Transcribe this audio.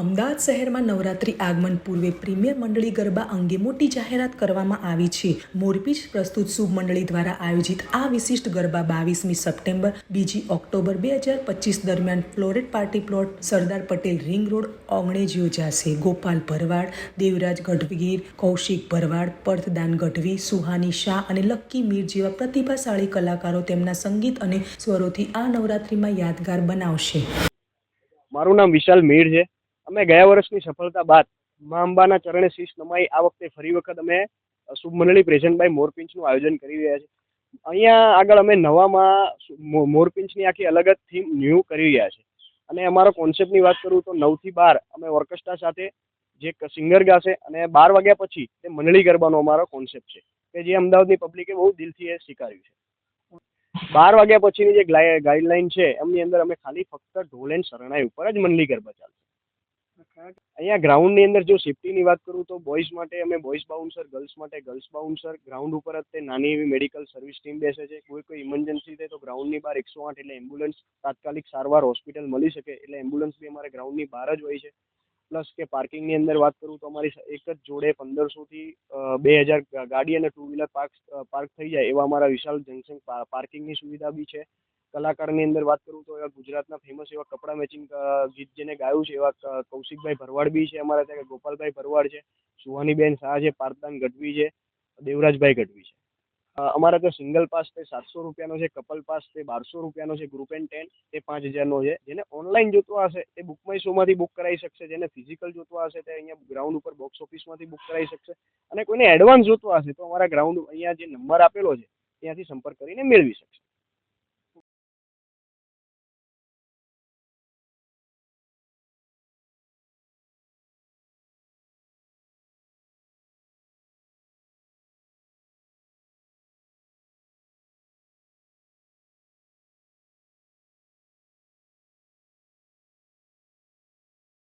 અમદાવાદ શહેરમાં નવરાત્રી આગમન પૂર્વે પ્રીમિયર મંડળી ગરબા અંગે મોટી જાહેરાત કરવામાં આવી છે. મોરપીચ પ્રસ્તુત શુભ મંડળી દ્વારા આયોજિત આ વિશિષ્ટ ગરબા બાવીસમી સપ્ટેમ્બર, બીજી ઓક્ટોબર બે હજાર પચીસ દરમિયાન floret party plot, Sardar Patel ring road, ઓગણેજ યોજાશે. ગોપાલ ભરવાડ, દેવરાજ ગઢવીર, કૌશિક ભરવાડ, પર્થદાન ગઢવી, સુહાની શાહ અને લક્કી મીર જેવા પ્રતિભાશાળી કલાકારો તેમના સંગીત અને સ્વરોથી આ નવરાત્રીમાં યાદગાર બનાવશે. મારું નામ વિશાલ મીર છે. અમે ગયા વર્ષની સફળતા બાદ મા અંબાના ચરણે શીશ નમાઈ. આ વખતે ફરી વખત અમે શુભ મંડળી પ્રેઝન્ટ બાય મોરપિંચનું આયોજન કરી રહ્યા છીએ. અહીંયા આગળ અમે નવામાં મોરપિંચની આખી અલગ જ થીમ ન્યૂ કરી રહ્યા છે અને અમારો કોન્સેપ્ટની વાત કરું તો નવથી બાર અમે ઓર્કેસ્ટ્રા સાથે જે સિંગર ગાશે અને બાર વાગ્યા પછી તે મંડળી ગરબાનો અમારો કોન્સેપ્ટ છે, કે જે અમદાવાદની પબ્લિકે બહુ દિલથી એ સ્વીકાર્યું છે. બાર વાગ્યા પછીની જે ગાઈડલાઈન છે, એમની અંદર અમે ખાલી ફક્ત ઢોલ એન્ડ શરણાઈ ઉપર જ મંડળી ગરબા ચાલશે. અહીંયા ગ્રાઉન્ડની અંદર જો સેફટીની વાત કરું તો બોયઝ માટે અમે બોયઝ બાઉન્સર ગર્લ્સ માટે ગર્લ્સ બાઉન્સર ગ્રાઉન્ડ ઉપર જ તે નાની એવી મેડિકલ સર્વિસ ટીમ બેસે છે. કોઈ કોઈ ઇમરજન્સી થાય તો ગ્રાઉન્ડની બહાર એકસો આઠ એટલે એમ્બ્યુલન્સ તાત્કાલિક સારવાર હોસ્પિટલ મળી શકે. એટલે એમ્બ્યુલન્સ બી અમારે ગ્રાઉન્ડની બહાર જ હોય છે. પ્લસ કે પાર્કિંગની અંદર વાત કરું તો અમારી એક જ જોડે પંદરસોથી બે હજાર ગાડી અને ટુ વ્હીલર પાર્ક પાર્ક થઈ જાય એવા અમારા વિશાલ જંકશન પાર્કિંગની સુવિધા બી છે. કલાકારની અંદર વાત કરું તો એવા ગુજરાતના ફેમસ એવા કપડાં મેચિંગ ગીત જેને ગાયું છે એવા કૌશિકભાઈ ભરવાડ બી છે અમારા ત્યાં, ગોપાલભાઈ ભરવાડ છે, સુહાનીબેન શાહ છે પાર્થદાન ગઢવી છે, દેવરાજભાઈ ગઢવી છે. અમારા તો સિંગલ પાસ છે, સાતસો રૂપિયાનો છે, કપલ પાસ તે બારસો રૂપિયાનો છે ગ્રુપ એન્ડ ટેન એ પાંચ હજારનો છે. જેને ઓનલાઈન જોતો હશે એ બુક માય શોમાંથી બુક કરાવી શકશે, જેને ફિઝિકલ જોતો હશે તે અહીંયા ગ્રાઉન્ડ ઉપર બોક્સ ઓફિસમાંથી બુક કરાવી શકશે. અને કોઈને એડવાન્સ જોતો હશે તો અમારા ગ્રાઉન્ડ અહીંયા જે નંબર આપેલો છે ત્યાંથી સંપર્ક કરીને મેળવી શકશે